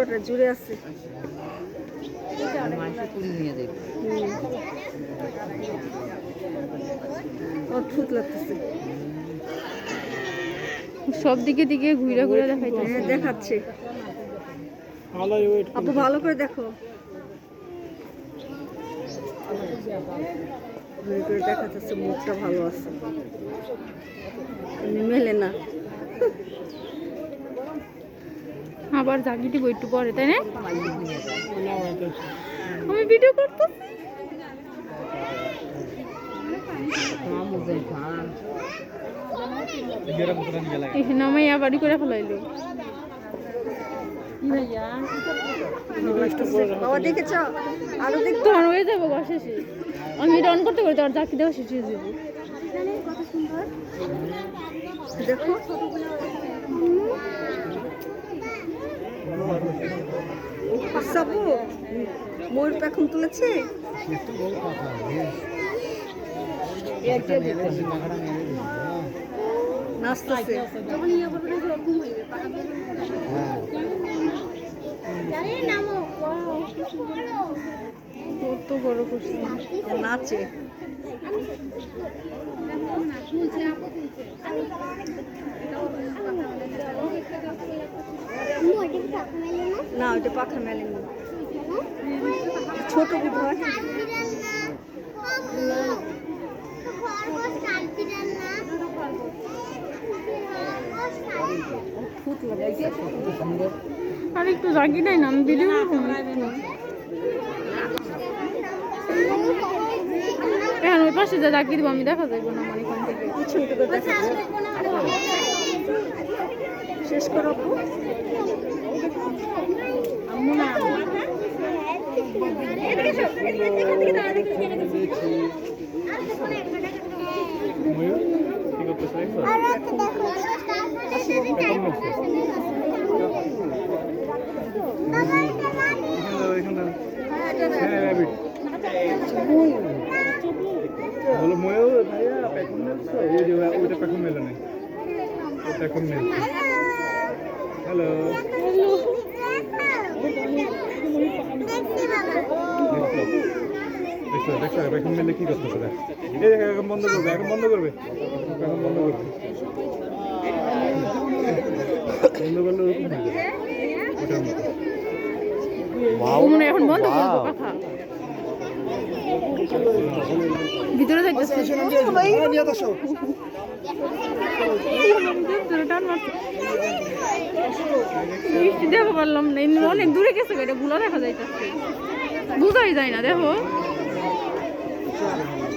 পুরোটা জুড়ে আছে। অদ্ভুত লাগতেছে। সব দিকে দিকে ঘুরে ঘুরে দেখাইতেছে। হ্যাঁ দেখাচ্ছে। আপু ভালো করে দেখো। ঘুরে ঘুরে দেখাচ্ছে মুখটা ভালো আছে। মেলে না। আবার জাগি দিব একটু পরে তাই না? আমি ভিডিও করতেছি। এখানে আমি বাড়ি করে ফেলাইলো। হয়ে যাব গা শেষে। আমি এটা অন করতে করতে আর জাকি দেওয়া শেষ হয়ে যাব। দেখো। সাপু ময়ূর পেখম তুলেছে? নাচতেছে। কত বড় নাচে। না ওইটা পাখা মেলেনি ছোট বোধ ভূত লাগে আর একটু জাগি নাই না আমি ভিডিও এখন ওই পাশে যা জাগি দিব আমি দেখা যাইব না আমার এখান থেকে। শেষ করো হলো ময়ূর ভাইয়া পেখম মেলছো ওই যে ওইটা পেখম মেলে নাই। পেখম মেল হ্যালো দেখছ দেখছ পেখম মেলে কি করতেছে, দেখ। এই এখন বন্ধ করবে, এখন বন্ধ করবে। এখন বন্ধ করবে। বন্ধ করলে ওরকম হয়ে এখন দেখো পারলাম অনেক দূরে গেছে এটা গুলো দেখা যাইতেছে। বুঝাই যায় না, দেখো। Thank you.